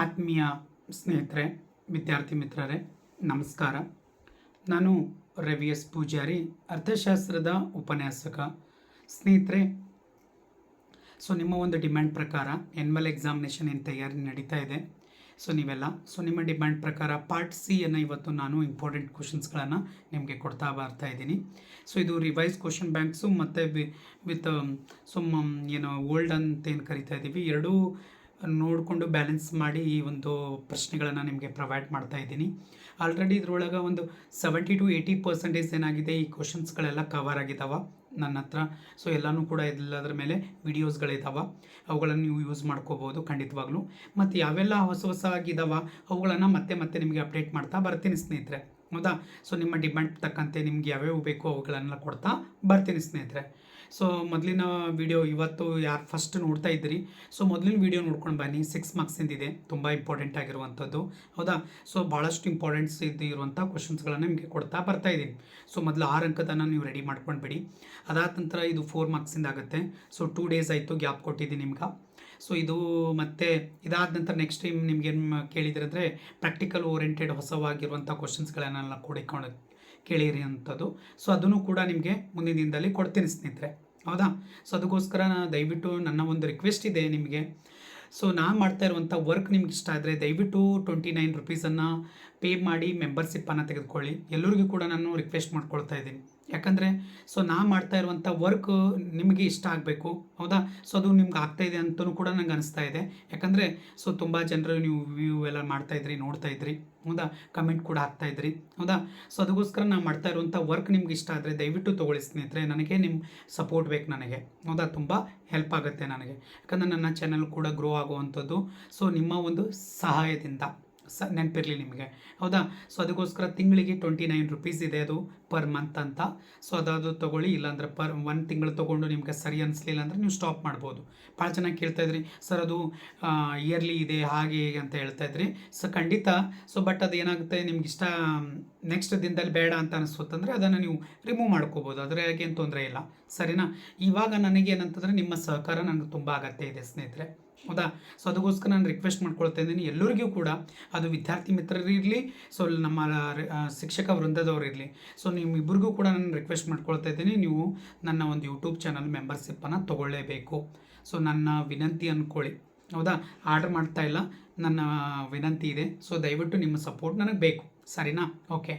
ಆತ್ಮೀಯ ಸ್ನೇಹಿತರೆ, ವಿದ್ಯಾರ್ಥಿ ಮಿತ್ರರೇ, ನಮಸ್ಕಾರ. ನಾನು ರವಿ ಎಸ್. ಪೂಜಾರಿ, ಅರ್ಥಶಾಸ್ತ್ರದ ಉಪನ್ಯಾಸಕ. ಸ್ನೇಹಿತರೆ, ಸೊ ನಿಮ್ಮ ಒಂದು ಡಿಮ್ಯಾಂಡ್ ಪ್ರಕಾರ ಎನ್ಮಲ್ ಎಕ್ಸಾಮಿನೇಷನ್ ಏನು ತಯಾರಿ ನಡೀತಾ ಇದೆ? ಸೊ ನೀವೆಲ್ಲ, ಸೊ ನಿಮ್ಮ ಡಿಮ್ಯಾಂಡ್ ಪ್ರಕಾರ ಪಾರ್ಟ್ ಸಿ ಅನ್ನು ಇವತ್ತು ನಾನು ಇಂಪಾರ್ಟೆಂಟ್ ಕ್ವಶನ್ಸ್ಗಳನ್ನು ನಿಮಗೆ ಕೊಡ್ತಾ ಬರ್ತಾ ಇದ್ದೀನಿ. ಸೊ ಇದು ರಿವೈಸ್ ಕ್ವಶನ್ ಬ್ಯಾಂಕ್ಸು ಮತ್ತು ವಿತ್ ಸೊ ಏನು ಓಲ್ಡ್ ಅಂತ ಏನು ಕರಿತಾ ಇದ್ದೀವಿ ಎರಡೂ ನೋಡಿಕೊಂಡು ಬ್ಯಾಲೆನ್ಸ್ ಮಾಡಿ ಈ ಒಂದು ಪ್ರಶ್ನೆಗಳನ್ನು ನಿಮಗೆ ಪ್ರೊವೈಡ್ ಮಾಡ್ತಾ ಇದ್ದೀನಿ. ಆಲ್ರೆಡಿ ಇದ್ರೊಳಗೆ ಒಂದು ಸೆವೆಂಟಿ ಟು ಏಯ್ಟಿ ಪರ್ಸೆಂಟೇಜ್ ಏನಾಗಿದೆ? ಈ ಕ್ವಶನ್ಸ್ಗಳೆಲ್ಲ ಕವರ್ ಆಗಿದ್ದಾವೆ ನನ್ನ ಹತ್ರ. ಸೊ ಎಲ್ಲನೂ ಕೂಡ ಎಲ್ಲದ್ರ ಮೇಲೆ ವಿಡಿಯೋಸ್ಗಳಿದ್ದಾವೆ ಅವುಗಳನ್ನು ನೀವು ಯೂಸ್ ಮಾಡ್ಕೋಬೋದು ಖಂಡಿತವಾಗ್ಲೂ. ಮತ್ತು ಯಾವೆಲ್ಲ ಹೊಸ ಹೊಸ ಆಗಿದ್ದಾವೆ ಅವುಗಳನ್ನು ಮತ್ತೆ ಮತ್ತೆ ನಿಮಗೆ ಅಪ್ಡೇಟ್ ಮಾಡ್ತಾ ಬರ್ತೀನಿ ಸ್ನೇಹಿತರೆ. ಹೌದಾ? ಸೊ ನಿಮ್ಮ ಡಿಮ್ಯಾಂಡ್ ತಕ್ಕಂತೆ ನಿಮ್ಗೆ ಯಾವ್ಯಾವ ಬೇಕು ಅವುಗಳನ್ನೆಲ್ಲ ಕೊಡ್ತಾ ಬರ್ತೀನಿ ಸ್ನೇಹಿತರೆ. ಸೊ ಮೊದಲಿನ ವಿಡಿಯೋ ಇವತ್ತು ಯಾರು ಫಸ್ಟ್ ನೋಡ್ತಾ ಇದ್ದೀರಿ. ಸೊ ಮೊದಲಿನ ವಿಡಿಯೋ ನೋಡ್ಕೊಂಡು ಬನ್ನಿ. ಸಿಕ್ಸ್ ಮಾರ್ಕ್ಸಿಂದಿದೆ ತುಂಬ ಇಂಪಾರ್ಟೆಂಟ್ ಆಗಿರುವಂಥದ್ದು. ಹೌದಾ? ಸೊ ಭಾಳಷ್ಟು ಇಂಪಾರ್ಟೆಂಟ್ಸ್ ಇದು ಇರುವಂಥ ಕ್ವಶನ್ಸ್ಗಳನ್ನು ನಿಮಗೆ ಕೊಡ್ತಾ ಬರ್ತಾ ಇದ್ದೀನಿ. ಸೊ ಮೊದಲು ಆರು ಅಂಕದನ್ನು ನೀವು ರೆಡಿ ಮಾಡ್ಕೊಂಡ್ಬಿಡಿ ಅದಾದ ನಂತರ ಇದು ಫೋರ್ ಮಾರ್ಕ್ಸಿಂದ ಆಗುತ್ತೆ. ಸೊ ಟೂ ಡೇಸ್ ಆಯಿತು ಗ್ಯಾಪ್ ಕೊಟ್ಟಿದ್ದೀನಿ ನಿಮ್ಗೆ. ಸೊ ಇದು ಮತ್ತೆ ಇದಾದ ನಂತರ ನೆಕ್ಸ್ಟ್ ಟೈಮ್ ನಿಮ್ಗೆ ಏನು ಕೇಳಿದ್ರೆ ಅಂದರೆ ಪ್ರಾಕ್ಟಿಕಲ್ ಓರಿಯೆಂಟೆಡ್ ಹೊಸವಾಗಿರುವಂಥ ಕ್ವಶನ್ಸ್ಗಳನ್ನೆಲ್ಲ ಕೂಡಿಕೊಂಡು ಕೇಳಿರಿ ಅಂಥದ್ದು ಸೊ ಅದನ್ನು ಕೂಡ ನಿಮಗೆ ಮುಂದಿನ ದಿನದಲ್ಲಿ ಕೊಡ್ತೀನಿ ಸ್ನೇಹಿತರೆ. ಹೌದಾ? ಸೊ ಅದಕ್ಕೋಸ್ಕರ ನಾನು ದಯವಿಟ್ಟು ನನ್ನ ಒಂದು ರಿಕ್ವೆಸ್ಟ್ ಇದೆ ನಿಮಗೆ. ಸೊ ನಾನು ಮಾಡ್ತಾ ಇರುವಂಥ ವರ್ಕ್ ನಿಮ್ಗೆ ಇಷ್ಟ ಆದರೆ ದಯವಿಟ್ಟು ಟ್ವೆಂಟಿ ನೈನ್ ರುಪೀಸನ್ನು ಪೇ ಮಾಡಿ ಮೆಂಬರ್ಶಿಪ್ಪನ್ನು ತೆಗೆದುಕೊಳ್ಳಿ. ಎಲ್ಲರಿಗೂ ಕೂಡ ನಾನು ರಿಕ್ವೆಸ್ಟ್ ಮಾಡ್ಕೊಳ್ತಾ ಇದ್ದೀನಿ. ಯಾಕಂದರೆ ಸೊ ನಾ ಮಾಡ್ತಾ ಇರುವಂಥ ವರ್ಕ್ ನಿಮಗೆ ಇಷ್ಟ ಆಗಬೇಕು. ಹೌದಾ? ಸೊ ಅದು ನಿಮ್ಗೆ ಆಗ್ತಾ ಇದೆ ಅಂತಲೂ ಕೂಡ ನಂಗೆ ಅನಿಸ್ತಾ ಇದೆ. ಯಾಕಂದರೆ ಸೊ ತುಂಬ ಜನರು ನೀವು ವ್ಯೂ ಎಲ್ಲ ಮಾಡ್ತಾ ಇದ್ರಿ, ನೋಡ್ತಾ ಇದ್ರಿ. ಹೌದಾ? ಕಮೆಂಟ್ ಕೂಡ ಹಾಕ್ತಾ ಇದ್ರಿ. ಹೌದಾ? ಸೊ ಅದಕ್ಕೋಸ್ಕರ ನಾನು ಮಾಡ್ತಾ ಇರುವಂಥ ವರ್ಕ್ ನಿಮ್ಗೆ ಇಷ್ಟ ಆದರೆ ದಯವಿಟ್ಟು ತೊಗೊಳ್ಳಿ ಸ್ನೇಹಿತರೆ. ನನಗೆ ನಿಮ್ಮ ಸಪೋರ್ಟ್ ಬೇಕು ನನಗೆ. ಹೌದಾ? ತುಂಬ ಹೆಲ್ಪ್ ಆಗುತ್ತೆ ನನಗೆ. ಯಾಕಂದರೆ ನನ್ನ ಚಾನಲ್ ಕೂಡ ಗ್ರೋ ಆಗುವಂಥದ್ದು. ಸೊ ನಿಮ್ಮ ಒಂದು ಸಹಾಯದಿಂದ. ಸ ನೆನಪಿರಲಿ ನಿಮಗೆ. ಹೌದಾ? ಸೊ ಅದಕ್ಕೋಸ್ಕರ ತಿಂಗಳಿಗೆ ಟ್ವೆಂಟಿ ನೈನ್ ರುಪೀಸ್ ಇದೆ ಅದು ಪರ್ ಮಂತ್ ಅಂತ. ಸೊ ಅದಾದ್ರು ತೊಗೊಳ್ಳಿ, ಇಲ್ಲಾಂದ್ರೆ ಪರ್ ಒನ್ ತಿಂಗಳು ತೊಗೊಂಡು ನಿಮಗೆ ಸರಿ ಅನಿಸ್ಲಿಲ್ಲ ಅಂದರೆ ನೀವು ಸ್ಟಾಪ್ ಮಾಡ್ಬೋದು. ಭಾಳ ಚೆನ್ನಾಗಿ ಕೇಳ್ತಾ ಇದ್ರಿ. ಸರ್ ಅದು ಇಯರ್ಲಿ ಇದೆ, ಹಾಗೆ ಹೇಗೆ ಅಂತ ಹೇಳ್ತಾ ಇದ್ರಿ. ಸೊ ಖಂಡಿತ. ಸೊ ಬಟ್ ಅದು ಏನಾಗುತ್ತೆ, ನಿಮ್ಗೆ ಇಷ್ಟ ನೆಕ್ಸ್ಟ್ ದಿನದಲ್ಲಿ ಬೇಡ ಅಂತ ಅನಿಸುತ್ತಂದರೆ ಅದನ್ನು ನೀವು ರಿಮೂವ್ ಮಾಡ್ಕೋಬೋದು. ಅದ್ರಾಗೆ ಏನು ತೊಂದರೆ ಇಲ್ಲ. ಸರಿನಾ? ಇವಾಗ ನನಗೆ ಏನಂತಂದರೆ ನಿಮ್ಮ ಸಹಕಾರ ನನಗೆ ತುಂಬ ಅಗತ್ಯ ಇದೆ, ಸ್ನೇಹಿತರೆ. ಹೌದಾ? ಸೊ ಅದಕ್ಕೋಸ್ಕರ ನಾನು ರಿಕ್ವೆಸ್ಟ್ ಮಾಡ್ಕೊಳ್ತಾ ಇದ್ದೀನಿ. ಎಲ್ಲರಿಗೂ ಕೂಡ ಅದು ವಿದ್ಯಾರ್ಥಿ ಮಿತ್ರರಿರಲಿ ಸೊ ನಮ್ಮ ಶಿಕ್ಷಕ ವೃಂದದವರಿರಲಿ ಸೊ ನಿಮ್ಮಿಬ್ಬರಿಗೂ ಕೂಡ ನಾನು ರಿಕ್ವೆಸ್ಟ್ ಮಾಡ್ಕೊಳ್ತಾ ಇದ್ದೀನಿ. ನೀವು ನನ್ನ ಒಂದು ಯೂಟ್ಯೂಬ್ ಚಾನಲ್ ಮೆಂಬರ್ಶಿಪ್ಪನ್ನು ತೊಗೊಳ್ಳೇಬೇಕು. ಸೊ ನನ್ನ ವಿನಂತಿ ಅಂದ್ಕೊಳ್ಳಿ ಹೌದಾ? ಆರ್ಡರ್ ಮಾಡ್ತಾ ಇಲ್ಲ. ನನ್ನ ವಿನಂತಿ ಇದೆ. ಸೊ ದಯವಿಟ್ಟು ನಿಮ್ಮ ಸಪೋರ್ಟ್ ನನಗೆ ಬೇಕು. ಸರಿನಾ? ಓಕೆ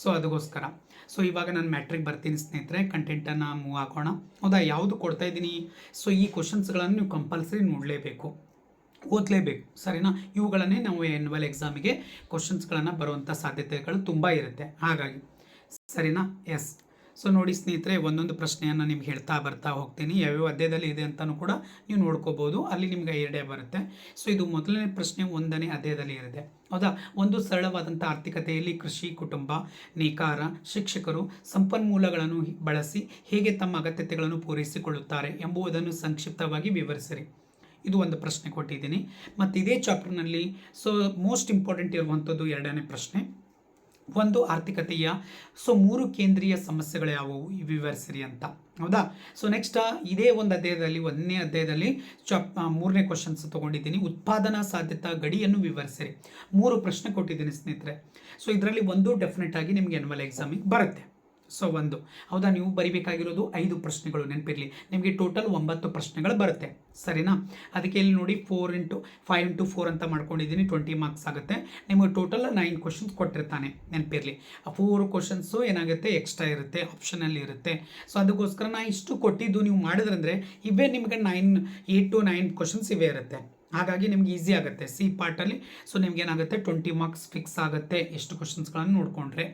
ಸೊ ಅದಕ್ಕೋಸ್ಕರ ಸೊ ಇವಾಗ ನಾನು ಮ್ಯಾಟ್ರಿಕ್ ಬರ್ತೀನಿ ಸ್ನೇಹಿತರೆ ಕಂಟೆಂಟನ್ನು ಮೂವ್ ಹಾಕೋಣ ಹೌದಾ? ಯಾವುದು ಕೊಡ್ತಾ ಇದ್ದೀನಿ? ಸೊ ಈ ಕ್ವಶನ್ಸ್ಗಳನ್ನು ನೀವು ಕಂಪಲ್ಸರಿ ನೋಡಲೇಬೇಕು. ಓದಲೇಬೇಕು, ಸರಿನಾ? ಇವುಗಳನ್ನೇ ನಾವು ಎನ್ವಲ್ ಎಕ್ಸಾಮಿಗೆ ಕ್ವಶನ್ಸ್ಗಳನ್ನು ಬರುವಂಥ ಸಾಧ್ಯತೆಗಳು ತುಂಬ ಇರುತ್ತೆ. ಹಾಗಾಗಿ, ಸರಿನಾ? ಎಸ್ ಸೊ ನೋಡಿ ಸ್ನೇಹಿತರೆ, ಒಂದೊಂದು ಪ್ರಶ್ನೆಯನ್ನು ನಿಮ್ಗೆ ಹೇಳ್ತಾ ಬರ್ತಾ ಹೋಗ್ತೀನಿ. ಯಾವ್ಯಾವ ಅಧ್ಯಾಯದಲ್ಲಿ ಇದೆ ಅಂತಲೂ ಕೂಡ ನೀವು ನೋಡ್ಕೋಬೋದು. ಅಲ್ಲಿ ನಿಮ್ಗೆ ಐಡಿಯಾ ಬರುತ್ತೆ. ಸೊ ಇದು ಮೊದಲನೇ ಪ್ರಶ್ನೆ ಒಂದನೇ ಅಧ್ಯಾಯದಲ್ಲಿ ಇರುತ್ತೆ. ಹೌದಾ? ಒಂದು ಸರಳವಾದಂಥ ಆರ್ಥಿಕತೆಯಲ್ಲಿ ಕೃಷಿ, ಕುಟುಂಬ, ನೇಕಾರ, ಶಿಕ್ಷಕರು ಸಂಪನ್ಮೂಲಗಳನ್ನು ಬಳಸಿ ಹೇಗೆ ತಮ್ಮ ಅಗತ್ಯತೆಗಳನ್ನು ಪೂರೈಸಿಕೊಳ್ಳುತ್ತಾರೆ ಎಂಬುದನ್ನು ಸಂಕ್ಷಿಪ್ತವಾಗಿ ವಿವರಿಸಿರಿ. ಇದು ಒಂದು ಪ್ರಶ್ನೆ ಕೊಟ್ಟಿದ್ದೀನಿ. ಮತ್ತು ಇದೇ ಚಾಪ್ಟರ್ನಲ್ಲಿ ಸೊ ಮೋಸ್ಟ್ ಇಂಪಾರ್ಟೆಂಟ್ ಇರುವಂಥದ್ದು ಎರಡನೇ ಪ್ರಶ್ನೆ. ಒಂದು ಆರ್ಥಿಕತೆಯ, ಸೊ ಮೂರು ಕೇಂದ್ರೀಯ ಸಮಸ್ಯೆಗಳು ಯಾವುವು ವಿವರಿಸಿರಿ ಅಂತ. ಹೌದಾ? ಸೊ ನೆಕ್ಸ್ಟ್ ಇದೇ ಒಂದು ಅಧ್ಯಾಯದಲ್ಲಿ, ಒಂದನೇ ಅಧ್ಯಾಯದಲ್ಲಿ ಚಾಪ್ ಮೂರನೇ ಕ್ವಶನ್ಸ್ ತೊಗೊಂಡಿದ್ದೀನಿ. ಉತ್ಪಾದನಾ ಸಾಧ್ಯತಾ ಗಡಿಯನ್ನು ವಿವರಿಸಿರಿ. ಮೂರು ಪ್ರಶ್ನೆ ಕೊಟ್ಟಿದ್ದೀನಿ ಸ್ನೇಹಿತರೆ. ಸೊ ಇದರಲ್ಲಿ ಒಂದು ಡೆಫಿನೆಟ್ ಆಗಿ ನಿಮಗೆ ಎನ್ವಲ್ ಎಕ್ಸಾಮಿಗೆ ಬರುತ್ತೆ. ಸೊ ಒಂದು. ಹೌದಾ? ನೀವು ಬರಿಬೇಕಾಗಿರೋದು ಐದು ಪ್ರಶ್ನೆಗಳು ನೆನಪಿರಲಿ. ನಿಮಗೆ ಟೋಟಲ್ ಒಂಬತ್ತು ಪ್ರಶ್ನೆಗಳು ಬರುತ್ತೆ. ಸರಿನಾ? ಅದಕ್ಕೆ ಇಲ್ಲಿ ನೋಡಿ four into five into four ಅಂತ ಮಾಡ್ಕೊಂಡಿದ್ದೀನಿ. ಟ್ವೆಂಟಿ ಮಾರ್ಕ್ಸ್ ಆಗುತ್ತೆ. ನಿಮಗೆ ಟೋಟಲ್ ನೈನ್ ಕ್ವಶನ್ಸ್ ಕೊಟ್ಟಿರ್ತಾನೆ. ನೆನಪಿರಲಿ. ಆ ಫೋರ್ ಕ್ವಶನ್ಸು ಏನಾಗುತ್ತೆ? ಎಕ್ಸ್ಟ್ರಾ ಇರುತ್ತೆ. ಆಪ್ಷನಲ್ಲಿ ಇರುತ್ತೆ. ಸೊ ಅದಕ್ಕೋಸ್ಕರ ನಾ ಇಷ್ಟು ಕೊಟ್ಟಿದ್ದು ನೀವು ಮಾಡಿದ್ರಂದರೆ ಇವೇ ನಿಮಗೆ nine eight two nine questions ಇವೇ ಇರುತ್ತೆ. ಹಾಗಾಗಿ ನಿಮ್ಗೆ ಈಸಿ ಆಗುತ್ತೆ. ಸಿ ಪಾರ್ಟಲ್ಲಿ ಸೊ ನಿಮ್ಗೆ ಏನಾಗುತ್ತೆ? ಟ್ವೆಂಟಿ ಮಾರ್ಕ್ಸ್ ಫಿಕ್ಸ್ ಆಗುತ್ತೆ. ಎಷ್ಟು ಕ್ವಶನ್ಸ್ಗಳನ್ನು ನೋಡಿಕೊಂಡ್ರೆ.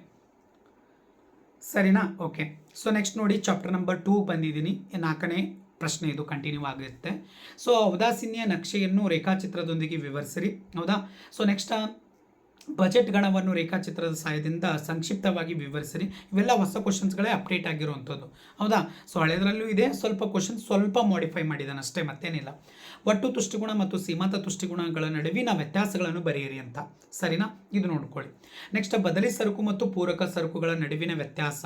ಸರಿನಾ? ಓಕೆ. ಸೊ ನೆಕ್ಸ್ಟ್ ನೋಡಿ ಚಾಪ್ಟರ್ ನಂಬರ್ ಟೂ ಬಂದಿದ್ದೀನಿ. ನಾಲ್ಕನೇ ಪ್ರಶ್ನೆ ಇದು ಕಂಟಿನ್ಯೂ ಆಗುತ್ತೆ. ಸೊ ಔದಾಸೀನ್ಯ ನಕ್ಷೆಯನ್ನು ರೇಖಾಚಿತ್ರದೊಂದಿಗೆ ವಿವರಿಸಿರಿ. ಹೌದಾ? ಸೊ ನೆಕ್ಸ್ಟ್ ಬಜೆಟ್ ಗಣವನ್ನು ರೇಖಾಚಿತ್ರದ ಸಹಾಯದಿಂದ ಸಂಕ್ಷಿಪ್ತವಾಗಿ ವಿವರಿಸಿರಿ. ಇವೆಲ್ಲ ಹೊಸ ಕ್ವಶನ್ಸ್ಗಳೇ ಅಪ್ಡೇಟ್ ಆಗಿರುವಂಥದ್ದು. ಹೌದಾ? ಸೊ ಹಳೆದರಲ್ಲೂ ಇದೆ. ಸ್ವಲ್ಪ ಕ್ವಶನ್ ಸ್ವಲ್ಪ ಮಾಡಿಫೈ ಮಾಡಿದಾನೆ ಅಷ್ಟೇ, ಮತ್ತೇನಿಲ್ಲ. ಒಟ್ಟು ತುಷ್ಟಿಗುಣ ಮತ್ತು ಸೀಮಾಂತ ತುಷ್ಟಿಗುಣಗಳ ನಡುವಿನ ವ್ಯತ್ಯಾಸಗಳನ್ನು ಬರೆಯಿರಿ ಅಂತ. ಸರಿನಾ? ಇದು ನೋಡ್ಕೊಳ್ಳಿ. ನೆಕ್ಸ್ಟ್ ಬದಲಿ ಸರಕು ಮತ್ತು ಪೂರಕ ಸರಕುಗಳ ನಡುವಿನ ವ್ಯತ್ಯಾಸ.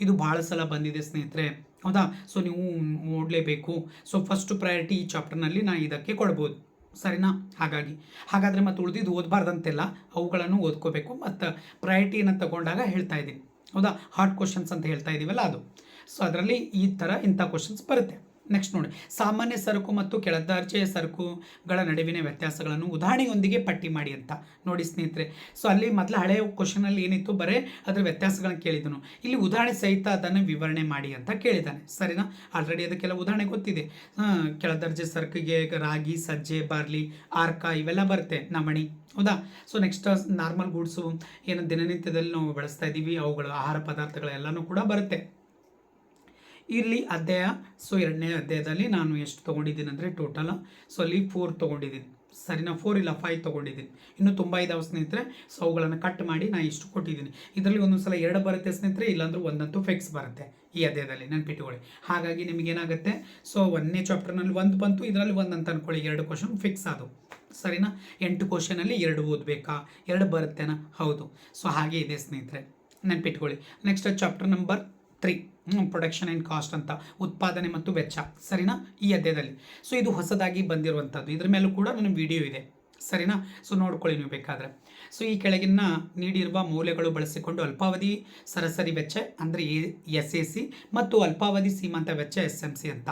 ಇದು ಭಾಳ ಸಲ ಬಂದಿದೆ ಸ್ನೇಹಿತರೆ. ಹೌದಾ? ಸೊ ನೀವು ನೋಡಲೇಬೇಕು. ಸೊ ಫಸ್ಟ್ ಪ್ರಯಾರಿಟಿ ಈ ಚಾಪ್ಟರ್ನಲ್ಲಿ ನಾನು ಇದಕ್ಕೆ ಕೊಡ್ಬೋದು. ಸರಿನಾ? ಹಾಗಾಗಿ. ಹಾಗಾದರೆ ಮತ್ತು ಉಳಿದಿದ್ದು ಓದಬಾರ್ದಂತೆಲ್ಲ ಅವುಗಳನ್ನು ಓದ್ಕೋಬೇಕು. ಮತ್ತು ಪ್ರಯಾರಿಟಿಯನ್ನು ತಗೊಂಡಾಗ ಹೇಳ್ತಾ ಇದ್ದೀನಿ. ಹೌದಾ? ಹಾರ್ಡ್ ಕ್ವಶನ್ಸ್ ಅಂತ ಹೇಳ್ತಾ ಇದ್ದೀವಲ್ಲ ಅದು. ಸೊ ಅದರಲ್ಲಿ ಈ ಥರ ಇಂಥ ಕ್ವಶನ್ಸ್ ಬರುತ್ತೆ. ನೆಕ್ಸ್ಟ್ ನೋಡಿ. ಸಾಮಾನ್ಯ ಸರಕು ಮತ್ತು ಕೆಳದರ್ಜೆಯ ಸರಕುಗಳ ನಡುವಿನ ವ್ಯತ್ಯಾಸಗಳನ್ನು ಉದಾಹರಣೆಯೊಂದಿಗೆ ಪಟ್ಟಿ ಮಾಡಿ ಅಂತ. ನೋಡಿ ಸ್ನೇಹಿತರೆ ಸೊ ಅಲ್ಲಿ ಮೊದಲು ಹಳೆಯ ಕ್ವಶನಲ್ಲಿ ಏನಿತ್ತು? ಬರೇ ಅದರ ವ್ಯತ್ಯಾಸಗಳನ್ನು ಕೇಳಿದನು. ಇಲ್ಲಿ ಉದಾಹರಣೆ ಸಹಿತ ಅದನ್ನು ವಿವರಣೆ ಮಾಡಿ ಅಂತ ಕೇಳಿದ್ದಾನೆ ಸರಿನಾ? ಆಲ್ರೆಡಿ ಅದಕ್ಕೆಲ್ಲ ಉದಾಹರಣೆ ಗೊತ್ತಿದೆ. ಕೆಳದರ್ಜೆ ಸರಕಿಗೆ ರಾಗಿ, ಸಜ್ಜೆ, ಬಾರ್ಲಿ, ಆರ್ಕ ಇವೆಲ್ಲ ಬರುತ್ತೆ. ನಮಣಿ. ಹೌದಾ? ಸೊ ನೆಕ್ಸ್ಟ್ ನಾರ್ಮಲ್ ಗೂಡ್ಸು ಏನು ದಿನನಿತ್ಯದಲ್ಲಿ ನಾವು ಬಳಸ್ತಾ ಇದ್ದೀವಿ. ಅವುಗಳ ಆಹಾರ ಪದಾರ್ಥಗಳೆಲ್ಲನೂ ಕೂಡ ಬರುತ್ತೆ. ಇಲ್ಲಿ ಅಧ್ಯಾಯ ಸೊ ಎರಡನೇ ಅಧ್ಯಾಯದಲ್ಲಿ ನಾನು ಎಷ್ಟು ತೊಗೊಂಡಿದ್ದೀನಿ ಅಂದರೆ ಟೋಟಲ್ ಸೊ ಅಲ್ಲಿ ಫೋರ್ ತೊಗೊಂಡಿದ್ದೀನಿ. ಸರಿನಾ? ಫೋರ್ ಇಲ್ಲ ಫೈವ್ ತೊಗೊಂಡಿದ್ದೀನಿ. ಇನ್ನೂ ತುಂಬ ಇದಾವೆ ಸ್ನೇಹಿತರೆ ಸೊ ಅವುಗಳನ್ನು ಕಟ್ ಮಾಡಿ ನಾನು ಇಷ್ಟು ಕೊಟ್ಟಿದ್ದೀನಿ. ಇದರಲ್ಲಿ ಒಂದೊಂದು ಸಲ ಎರಡು ಬರುತ್ತೆ ಸ್ನೇಹಿತರೆ, ಇಲ್ಲಾಂದ್ರೆ ಒಂದಂತೂ ಫಿಕ್ಸ್ ಬರುತ್ತೆ ಈ ಅಧ್ಯಾಯದಲ್ಲಿ ನೆನ್ಪಿಟ್ಟುಕೊಳ್ಳಿ ಹಾಗಾಗಿ ನಿಮಗೇನಾಗುತ್ತೆ ಸೊ ಒಂದನೇ ಚಾಪ್ಟರ್ನಲ್ಲಿ ಒಂದು ಬಂತು, ಇದರಲ್ಲಿ ಒಂದು ಅಂತ ಅನ್ಕೊಳ್ಳಿ. ಎರಡು ಕ್ವಶನ್ ಫಿಕ್ಸ್ ಆದವು. ಸರಿನಾ? ಎಂಟು ಕ್ವಶನಲ್ಲಿ ಎರಡು ಓದಬೇಕಾ? ಎರಡು ಬರುತ್ತೆನಾ? ಹೌದು. ಸೊ ಹಾಗೆ ಇದೆ ಸ್ನೇಹಿತರೆ, ನೆನ್ಪಿಟ್ಕೊಳ್ಳಿ. Next chapter number three production and cost ಅಂತ ಉತ್ಪಾದನೆ ಮತ್ತು ವೆಚ್ಚ. ಸರಿನಾ? ಈ ಅಧ್ಯಾಯದಲ್ಲಿ. ಸೊ ಇದು ಹೊಸದಾಗಿ ಬಂದಿರುವಂಥದ್ದು. ಇದ್ರ ಮೇಲೂ ಕೂಡ ನನ್ನ ವಿಡಿಯೋ ಇದೆ. ಸರಿನಾ? ಸೊ ನೋಡ್ಕೊಳ್ಳಿ ನೀವು ಬೇಕಾದರೆ. ಸೊ ಈ ಕೆಳಗಿನ ನೀಡಿರುವ ಮೌಲ್ಯಗಳು ಬಳಸಿಕೊಂಡು ಅಲ್ಪಾವಧಿ, ಸರಾಸರಿ ವೆಚ್ಚ ಅಂದರೆ ಎಸ್ ಎ ಸಿ ಮತ್ತು ಅಲ್ಪಾವಧಿ ಸೀಮಾಂತ ವೆಚ್ಚ ಎಸ್ ಎಂ ಸಿ ಅಂತ.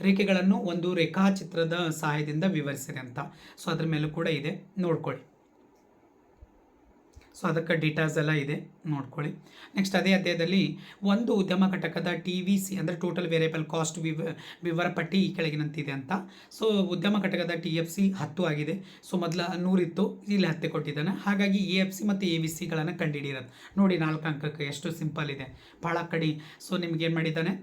ರೇಖೆಗಳನ್ನು ಒಂದು ರೇಖಾಚಿತ್ರದ ಸಹಾಯದಿಂದ ವಿವರಿಸಿದೆ ಅಂತ. ಸೊ ಅದ್ರ ಮೇಲೂ ಕೂಡ ಇದೆ. ನೋಡ್ಕೊಳ್ಳಿ. ಸೊ ಅದಕ್ಕೆ ಡೀಟೇಲ್ಸ್ ಎಲ್ಲ ಇದೆ. ನೋಡ್ಕೊಳ್ಳಿ. ನೆಕ್ಸ್ಟ್ ಅದೇ ಅಧ್ಯಾಯದಲ್ಲಿ ಒಂದು ಉದ್ಯಮ ಘಟಕದ ಟಿ ವಿ ಸಿ ಅಂದರೆ ಟೋಟಲ್ ವೇರಿಯಬಲ್ ಕಾಸ್ಟ್ ವಿವ ವಿವರ ಪಟ್ಟಿ ಈ ಕೆಳಗಿನಂತಿದೆ ಅಂತ. ಸೊ ಉದ್ಯಮ ಘಟಕದ ಟಿ ಎಫ್ ಸಿ ಹತ್ತು ಆಗಿದೆ. ಸೊ ಮೊದಲ ನೂರಿತ್ತು ಇಲ್ಲಿ ಹತ್ತೆ ಕೊಟ್ಟಿದ್ದಾನೆ. ಹಾಗಾಗಿ ಎ ಎಫ್ ಸಿ ಮತ್ತು ಎ ವಿ ಸಿಗಳನ್ನು ಕಂಡುಹಿಡಿಯೋದು ನೋಡಿ ನಾಲ್ಕು ಅಂಕಕ್ಕೆ ಎಷ್ಟು ಸಿಂಪಲ್ ಇದೆ. ಭಾಳ ಕಡಿ. ಸೊ ನಿಮ್ಗೇನು ಮಾಡಿದ್ದಾನೆ?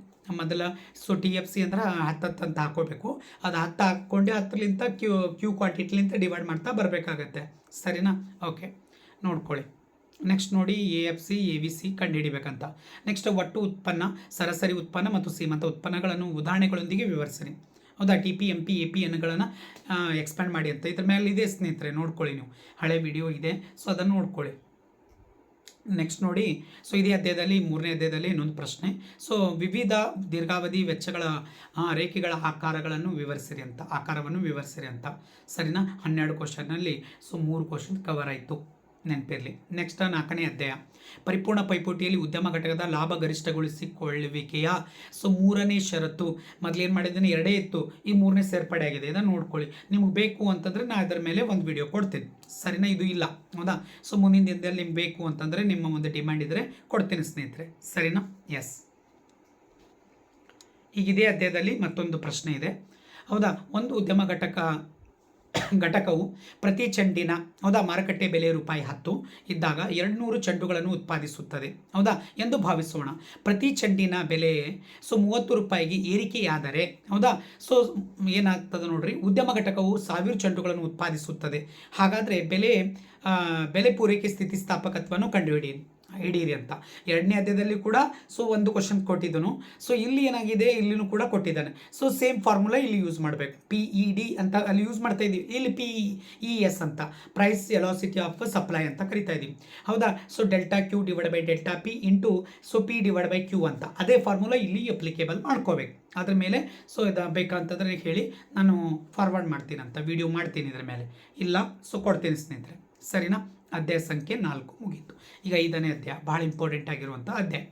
ಮೊದಲ ಸೊ ಟಿ ಎಫ್ ಸಿ ಅಂದ್ರೆ ಹತ್ತು ಹತ್ತು ಅಂತ ಹಾಕೋಬೇಕು ಅದು ಹತ್ತು ಹಾಕ್ಕೊಂಡೆ ಹತ್ತರಿಂದ ಕ್ಯೂ ಕ್ಯೂ ಕ್ವಾಂಟಿಟಿಲಿಂತ ಡಿವೈಡ್ ಮಾಡ್ತಾ ಬರಬೇಕಾಗತ್ತೆ. ಸರಿನಾ? ಓಕೆ ನೋಡ್ಕೊಳ್ಳಿ. ನೆಕ್ಸ್ಟ್ ನೋಡಿ A F C A V C ಕಂಡುಹಿಡಿಬೇಕಂತ. Next ಒಟ್ಟು ಉತ್ಪನ್ನ, ಸರಾಸರಿ ಉತ್ಪನ್ನ ಮತ್ತು ಸೀಮಂತ ಉತ್ಪನ್ನಗಳನ್ನು ಉದಾಹರಣೆಗಳೊಂದಿಗೆ ವಿವರಿಸಿರಿ. ಹೌದಾ? T P M P A P ಎನ್ಗಳನ್ನು expand ಮಾಡಿ ಅಂತ. ಇದ್ರ ಮೇಲೆ ಇದೆ ಸ್ನೇಹಿತರೆ, ನೋಡ್ಕೊಳ್ಳಿ ನೀವು. ಹಳೆ ವಿಡಿಯೋ ಇದೆ ಸೊ ಅದನ್ನು ನೋಡ್ಕೊಳ್ಳಿ. ನೆಕ್ಸ್ಟ್ ನೋಡಿ ಸೊ ಇದೇ ಅಧ್ಯಾಯದಲ್ಲಿ, ಮೂರನೇ ಅಧ್ಯಾಯದಲ್ಲಿ ಇನ್ನೊಂದು ಪ್ರಶ್ನೆ. ಸೊ ವಿವಿಧ ದೀರ್ಘಾವಧಿ ವೆಚ್ಚಗಳ ರೇಖೆಗಳ ಆಕಾರಗಳನ್ನು ವಿವರಿಸಿರಿ ಅಂತ, ಆಕಾರವನ್ನು ವಿವರಿಸಿರಿ ಅಂತ. ಸರಿನಾ? ಹನ್ನೆರಡು ಕ್ವಶನ್ನಲ್ಲಿ ಸೊ ಮೂರು ಕ್ವಶನ್ ಕವರ್ ಆಯಿತು. ನೆನಪಿರಲಿ. ನೆಕ್ಸ್ಟ್ ನಾಲ್ಕನೇ ಅಧ್ಯಾಯ. ಪರಿಪೂರ್ಣ ಪೈಪೋಟಿಯಲ್ಲಿ ಉದ್ಯಮ ಘಟಕದ ಲಾಭ ಗರಿಷ್ಠಗೊಳಿಸಿಕೊಳ್ಳುವಿಕೆಯ, ಸೊ ಮೂರನೇ ಷರತ್ತು. ಮೊದಲೇನು ಮಾಡಿದ್ದೇನೆ? ಎರಡೇ ಇತ್ತು. ಈ ಮೂರನೇ ಸೇರ್ಪಡೆ ಆಗಿದೆ. ಇದನ್ನು ನೋಡ್ಕೊಳ್ಳಿ. ನಿಮ್ಗೆ ಬೇಕು ಅಂತಂದರೆ ನಾನು ಇದರ ಮೇಲೆ ಒಂದು ವಿಡಿಯೋ ಕೊಡ್ತೀನಿ. ಸರಿನಾ? ಇದು ಇಲ್ಲ. ಹೌದಾ? ಸೊ ಮುಂದಿನ ದಿನದಲ್ಲಿ ನಿಮ್ಗೆ ಬೇಕು ಅಂತಂದರೆ ನಿಮ್ಮ ಒಂದು ಡಿಮ್ಯಾಂಡ್ ಇದ್ದರೆ ಕೊಡ್ತೀನಿ ಸ್ನೇಹಿತರೆ. ಸರಿನಾ? ಎಸ್ ಈಗ ಇದೇ ಅಧ್ಯಾಯದಲ್ಲಿ ಮತ್ತೊಂದು ಪ್ರಶ್ನೆ ಇದೆ. ಹೌದಾ? ಒಂದು ಉದ್ಯಮ ಘಟಕ ಘಟಕವು ಪ್ರತಿ ಚೆಂಡಿನ, ಹೌದಾ, ಮಾರುಕಟ್ಟೆ ಬೆಲೆ ರೂಪಾಯಿ ಹತ್ತು ಇದ್ದಾಗ ಎರಡುನೂರು ಚೆಂಡುಗಳನ್ನು ಉತ್ಪಾದಿಸುತ್ತದೆ. ಹೌದಾ, ಎಂದು ಭಾವಿಸೋಣ. ಪ್ರತಿ ಚೆಂಡಿನ ಬೆಲೆ ಸೊ ಮೂವತ್ತು ರೂಪಾಯಿಗೆ ಏರಿಕೆಯಾದರೆ, ಹೌದಾ, ಸೊ ಏನಾಗ್ತದೆ ನೋಡ್ರಿ, ಉದ್ಯಮ ಘಟಕವು ಸಾವಿರ ಚೆಂಡುಗಳನ್ನು ಉತ್ಪಾದಿಸುತ್ತದೆ. ಹಾಗಾದರೆ ಬೆಲೆ ಬೆಲೆ ಪೂರೈಕೆ ಸ್ಥಿತಿಸ್ಥಾಪಕತ್ವವನ್ನು ಕಂಡುಹಿಡಿಯಿರಿ. ಹಿಡೀರಿ ಅಂತ. ಎರಡನೇ ಅಧ್ಯಾಯದಲ್ಲಿ ಕೂಡ ಸೊ ಒಂದು ಕ್ವಶನ್ ಕೊಟ್ಟಿದ್ದನು. ಸೊ ಇಲ್ಲಿ ಏನಾಗಿದೆ? ಇಲ್ಲಿನೂ ಕೂಡ ಕೊಟ್ಟಿದ್ದಾನೆ. ಸೊ ಸೇಮ್ ಫಾರ್ಮುಲಾ ಇಲ್ಲಿ ಯೂಸ್ ಮಾಡಬೇಕು. ಪಿ ಇ ಡಿ ಅಂತ ಅಲ್ಲಿ ಯೂಸ್ ಮಾಡ್ತಾ ಇದ್ದೀವಿ. ಇಲ್ಲಿ ಪಿ ಇ ಎಸ್ ಅಂತ. ಪ್ರೈಸ್ ಎಲಾಸಿಟಿ ಆಫ್ ಸಪ್ಲೈ ಅಂತ ಕರಿತಾ ಇದ್ದೀವಿ. ಹೌದಾ? So delta Q divide by delta P into so P divide by Q ಅಂತ. ಅದೇ ಫಾರ್ಮುಲಾ ಇಲ್ಲಿ ಅಪ್ಲಿಕೇಬಲ್ ಮಾಡ್ಕೋಬೇಕು. ಅದ್ರ ಮೇಲೆ ಸೊ ಇದು ಬೇಕಂತಂದ್ರೆ ಹೇಳಿ ನಾನು ಫಾರ್ವರ್ಡ್ ಮಾಡ್ತೀನಿ ಅಂತ ವಿಡಿಯೋ ಮಾಡ್ತೀನಿ ಇದ್ರ ಮೇಲೆ. ಇಲ್ಲ ಸೊ ಕೊಡ್ತೀನಿ ಸ್ನೇಹಿತರೆ. ಸರಿನಾ? ಅಧ್ಯಾಯ ಸಂಖ್ಯೆ ನಾಲ್ಕು ಮುಗೀತು. ಈಗ ಐದನೇ ಅಧ್ಯಾಯ ಭಾಳ ಇಂಪಾರ್ಟೆಂಟ್ ಆಗಿರುವಂಥ ಅಧ್ಯಾಯ.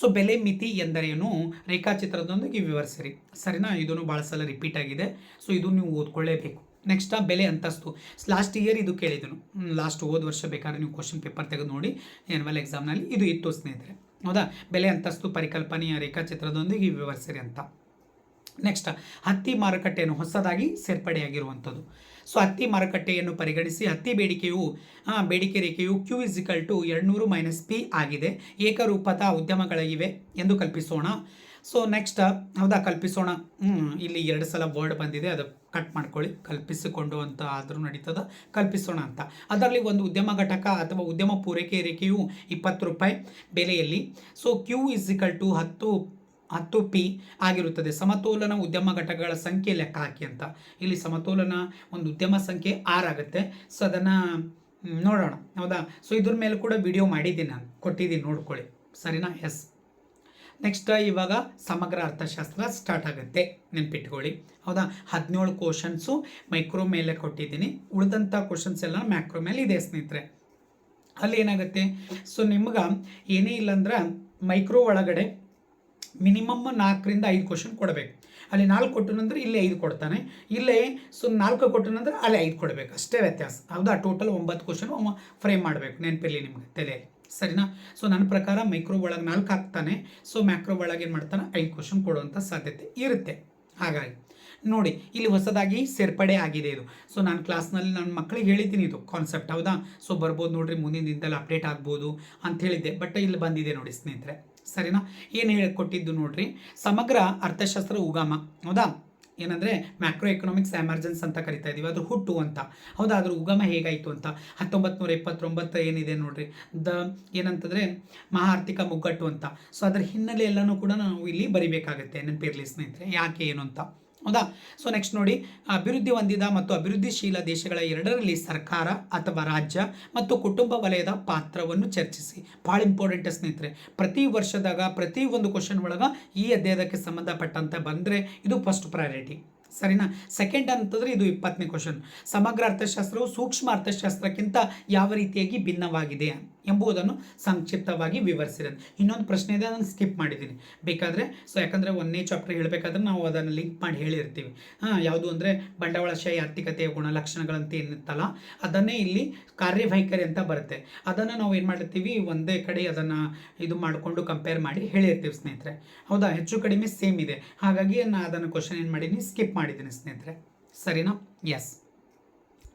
ಸೊ ಬೆಲೆ ಮಿತಿ ಎಂದರೇನು? ರೇಖಾಚಿತ್ರದೊಂದಿಗೆ ವಿವರಿಸಿರಿ. ಸರಿನಾ? ಇದನ್ನು ಭಾಳ ಸಲ ರಿಪೀಟ್ ಆಗಿದೆ. ಸೊ ಇದು ನೀವು ಓದ್ಕೊಳ್ಳೇಬೇಕು. ನೆಕ್ಸ್ಟ್ ಬೆಲೆ ಅಂತಸ್ತು. ಲಾಸ್ಟ್ ಇಯರ್ ಇದು ಕೇಳಿದನು. ಲಾಸ್ಟ್ ಹೋದ ವರ್ಷ ಬೇಕಾದ್ರೆ ನೀವು ಕ್ವಶನ್ ಪೇಪರ್ ತೆಗೆದು ನೋಡಿ ಎನ್ವಲ್ ಎಕ್ಸಾಮ್ನಲ್ಲಿ ಇದು ಇತ್ತು ಸ್ನೇಹಿತರೆ. ಹೌದಾ? ಬೆಲೆ ಅಂತಸ್ತು ಪರಿಕಲ್ಪನೆಯ ರೇಖಾಚಿತ್ರದೊಂದಿಗೆ ವಿವರಿಸಿರಿ ಅಂತ. ನೆಕ್ಸ್ಟ್ ಹತ್ತಿ ಮಾರುಕಟ್ಟೆಯನ್ನು ಹೊಸದಾಗಿ ಸೇರ್ಪಡೆಯಾಗಿರುವಂಥದ್ದು. ಸೊ ಹತ್ತಿ ಮಾರುಕಟ್ಟೆಯನ್ನು ಪರಿಗಣಿಸಿ ಹತ್ತಿ ಬೇಡಿಕೆಯು ಬೇಡಿಕೆ ರೇಖೆಯು ಕ್ಯೂ ಇಸಿಕಲ್ ಟು ಎರಡುನೂರು ಮೈನಸ್ ಪಿ ಆಗಿದೆ. ಏಕರೂಪದ ಉದ್ಯಮಗಳಿವೆ ಎಂದು ಕಲ್ಪಿಸೋಣ. ಸೊ ನೆಕ್ಸ್ಟ್ ಹೌದಾ, ಕಲ್ಪಿಸೋಣ. ಇಲ್ಲಿ ಎರಡು ಸಲ ವರ್ಡ್ ಬಂದಿದೆ. ಅದು ಕಟ್ ಮಾಡ್ಕೊಳ್ಳಿ. ಕಲ್ಪಿಸಿಕೊಂಡು ಅಂತ ಆದರೂ ನಡೀತದ. ಕಲ್ಪಿಸೋಣ ಅಂತ. ಅದರಲ್ಲಿ ಒಂದು ಉದ್ಯಮ ಘಟಕ ಅಥವಾ ಉದ್ಯಮ ಪೂರೈಕೆ ರೇಖೆಯು ಇಪ್ಪತ್ತು ರೂಪಾಯಿ ಬೆಲೆಯಲ್ಲಿ. ಸೊ ಕ್ಯೂ ಇಸಿಕಲ್ ಟು ಹತ್ತು ಹತ್ತು ಪಿ ಆಗಿರುತ್ತದೆ. ಸಮತೋಲನ ಉದ್ಯಮ ಘಟಕಗಳ ಸಂಖ್ಯೆ ಲೆಕ್ಕ ಹಾಕಿ ಅಂತ. ಇಲ್ಲಿ ಸಮತೋಲನ ಒಂದು ಉದ್ಯಮ ಸಂಖ್ಯೆ ಆರಾಗುತ್ತೆ ಸೊ ಅದನ್ನು ನೋಡೋಣ. ಹೌದಾ? ಸೊ ಇದ್ರ ಮೇಲೆ ಕೂಡ ವಿಡಿಯೋ ಮಾಡಿದ್ದೀನಿ ನಾನು. ಕೊಟ್ಟಿದ್ದೀನಿ ನೋಡ್ಕೊಳ್ಳಿ. ಸರಿನಾ? ಎಸ್ ನೆಕ್ಸ್ಟ್ ಇವಾಗ ಸಮಗ್ರ ಅರ್ಥಶಾಸ್ತ್ರ ಸ್ಟಾರ್ಟ್ ಆಗುತ್ತೆ. ನೆನ್ಪಿಟ್ಕೊಳ್ಳಿ. ಹೌದಾ? ಹದಿನೇಳು ಕ್ವಶನ್ಸು ಮೈಕ್ರೋ ಮೇಲೆ ಕೊಟ್ಟಿದ್ದೀನಿ. ಉಳಿದಂಥ ಕ್ವಶನ್ಸ್ ಎಲ್ಲ ಮ್ಯಾಕ್ರೋ ಮೇಲೆ ಇದೆ, ಸ್ನೇಹಿತರೆ. ಅಲ್ಲಿ ಏನಾಗುತ್ತೆ? ಸೊ ನಿಮ್ಗೆ ಏನೇ ಇಲ್ಲಂದ್ರೆ ಮೈಕ್ರೋ ಒಳಗಡೆ ಮಿನಿಮಮ್ ನಾಲ್ಕರಿಂದ ಐದು ಕ್ವಶನ್ ಕೊಡಬೇಕು. ಅಲ್ಲಿ ನಾಲ್ಕು ಕೊಟ್ಟನಂದ್ರೆ ಇಲ್ಲಿ ಐದು ಕೊಡ್ತಾನೆ. ಇಲ್ಲೇ ಸೊ ನಾಲ್ಕು ಕೊಟ್ಟನಂದ್ರೆ ಅಲ್ಲಿ ಐದು ಕೊಡಬೇಕು. ಅಷ್ಟೇ ವ್ಯತ್ಯಾಸ. ಹೌದಾ? ಟೋಟಲ್ ಒಂಬತ್ತು ಕ್ವಶನ್ ಫ್ರೇಮ್ ಮಾಡಬೇಕು. ನೆನಪಿರಲಿ ನಿಮಗೆ, ತಲೆಯಲ್ಲಿ. ಸರಿನಾ? ಸೊ ನನ್ನ ಪ್ರಕಾರ ಮೈಕ್ರೋ ಒಳಗೆ ನಾಲ್ಕು ಹಾಕ್ತಾನೆ. ಸೊ ಮ್ಯಾಕ್ರೋ ಒಳಗೆ ಏನು ಮಾಡ್ತಾನೆ? ಐದು ಕ್ವಶನ್ ಕೊಡುವಂಥ ಸಾಧ್ಯತೆ ಇರುತ್ತೆ. ಹಾಗಾಗಿ, ನೋಡಿ, ಇಲ್ಲಿ ಹೊಸದಾಗಿ ಸೇರ್ಪಡೆ ಆಗಿದೆ ಇದು. ಸೊ ನಾನು ಕ್ಲಾಸ್ನಲ್ಲಿ ನನ್ನ ಮಕ್ಕಳಿಗೆ ಹೇಳಿದ್ದೀನಿ ಇದು ಕಾನ್ಸೆಪ್ಟ್ ಹೌದಾ? ಸೊ ಬರ್ಬೋದು ನೋಡಿರಿ, ಮುಂದಿನ ದಿನದಲ್ಲಿ ಅಪ್ಡೇಟ್ ಆಗ್ಬೋದು ಅಂತ ಹೇಳಿದ್ದೆ. ಬಟ್ ಇಲ್ಲಿ ಬಂದಿದೆ ನೋಡಿ ಸ್ನೇಹಿತರೆ. ಸರಿನಾ? ಏನು ಹೇಳಿ ಕೊಟ್ಟಿದ್ದು ನೋಡ್ರಿ? ಸಮಗ್ರ ಅರ್ಥಶಾಸ್ತ್ರ ಉಗಮ. ಹೌದಾ? ಏನಂದರೆ ಮ್ಯಾಕ್ರೋ ಎಕನಾಮಿಕ್ಸ್ ಎಮರ್ಜೆನ್ಸ್ ಅಂತ ಕರಿತಾ ಇದೀವಿ. ಅದ್ರ ಹುಟ್ಟು ಅಂತ. ಹೌದಾ? ಅದ್ರ ಉಗಮ ಹೇಗಾಯಿತು ಅಂತ. ಹತ್ತೊಂಬತ್ತು ನೂರ ಎಪ್ಪತ್ತೊಂಬತ್ತು ಏನಿದೆ ನೋಡ್ರಿ? ದ ಏನಂತಂದರೆ ಮಹಾ ಆರ್ಥಿಕ ಮುಗ್ಗಟ್ಟು ಅಂತ. ಸೊ ಅದ್ರ ಹಿನ್ನೆಲೆ ಎಲ್ಲನೂ ಕೂಡ ನಾವು ಇಲ್ಲಿ ಬರಿಬೇಕಾಗುತ್ತೆ, ನೆನಪಿರಲಿ ಸ್ನೇಹಿತರೆ. ಯಾಕೆ ಏನು ಅಂತ? ಹೌದಾ? ಸೊ ನೆಕ್ಸ್ಟ್ ನೋಡಿ, ಅಭಿವೃದ್ಧಿ ಹೊಂದಿದ ಮತ್ತು ಅಭಿವೃದ್ಧಿಶೀಲ ದೇಶಗಳ ಎರಡರಲ್ಲಿ ಸರ್ಕಾರ ಅಥವಾ ರಾಜ್ಯ ಮತ್ತು ಕುಟುಂಬ ವಲಯದ ಪಾತ್ರವನ್ನು ಚರ್ಚಿಸಿ. ಭಾಳ ಇಂಪಾರ್ಟೆಂಟ್ ಸ್ನೇಹಿತರೆ. ಪ್ರತಿ ವರ್ಷದಾಗ, ಪ್ರತಿ ಒಂದು ಕ್ವಶನ್ ಒಳಗೆ ಈ ಅಧ್ಯಾಯಕ್ಕೆ ಸಂಬಂಧಪಟ್ಟಂತೆ ಬಂದರೆ ಇದು ಫಸ್ಟ್ ಪ್ರಯಾರಿಟಿ ಸರಿನಾ? ಸೆಕೆಂಡ್ ಅಂತಂದ್ರೆ ಇದು ಇಪ್ಪತ್ತನೇ ಕ್ವಶನ್ ಸಮಗ್ರ ಅರ್ಥಶಾಸ್ತ್ರವು ಸೂಕ್ಷ್ಮ ಅರ್ಥಶಾಸ್ತ್ರಕ್ಕಿಂತ ಯಾವ ರೀತಿಯಾಗಿ ಭಿನ್ನವಾಗಿದೆ ಎಂಬುದನ್ನು ಸಂಕ್ಷಿಪ್ತವಾಗಿ ವಿವರಿಸಿದ್ದಾನೆ ಇನ್ನೊಂದು ಪ್ರಶ್ನೆ ಇದೆ, ಅದನ್ನು ಸ್ಕಿಪ್ ಮಾಡಿದ್ದೀನಿ. ಬೇಕಾದರೆ ಸೊ ಯಾಕಂದರೆ ಒಂದನೇ ಚಾಪ್ಟರ್ ಹೇಳಬೇಕಾದ್ರೆ ನಾವು ಅದನ್ನು ಲಿಂಕ್ ಮಾಡಿ ಹೇಳಿರ್ತೀವಿ. ಹಾಂ, ಯಾವುದು ಅಂದರೆ ಬಂಡವಾಳಶಾಹಿ ಆರ್ಥಿಕತೆಯ ಗುಣಲಕ್ಷಣಗಳಂತ ಏನಿತ್ತಲ್ಲ, ಅದನ್ನೇ ಇಲ್ಲಿ ಕಾರ್ಯವೈಖರಿ ಅಂತ ಬರುತ್ತೆ. ಅದನ್ನು ನಾವು ಏನು ಮಾಡಿರ್ತೀವಿ, ಒಂದೇ ಕಡೆ ಅದನ್ನು ಇದು ಮಾಡಿಕೊಂಡು ಕಂಪೇರ್ ಮಾಡಿ ಹೇಳಿರ್ತೀವಿ ಸ್ನೇಹಿತರೆ. ಹೌದಾ? ಹೆಚ್ಚು ಕಡಿಮೆ ಸೇಮ್ ಇದೆ. ಹಾಗಾಗಿ ನಾನು ಅದನ್ನು ಕ್ವಶನ್ ಏನು ಮಾಡಿದ್ದೀನಿ ಸ್ಕಿಪ್ ಮಾಡಿದ್ದೀನಿ ಸ್ನೇಹಿತರೆ. ಸರಿನಾ? ಎಸ್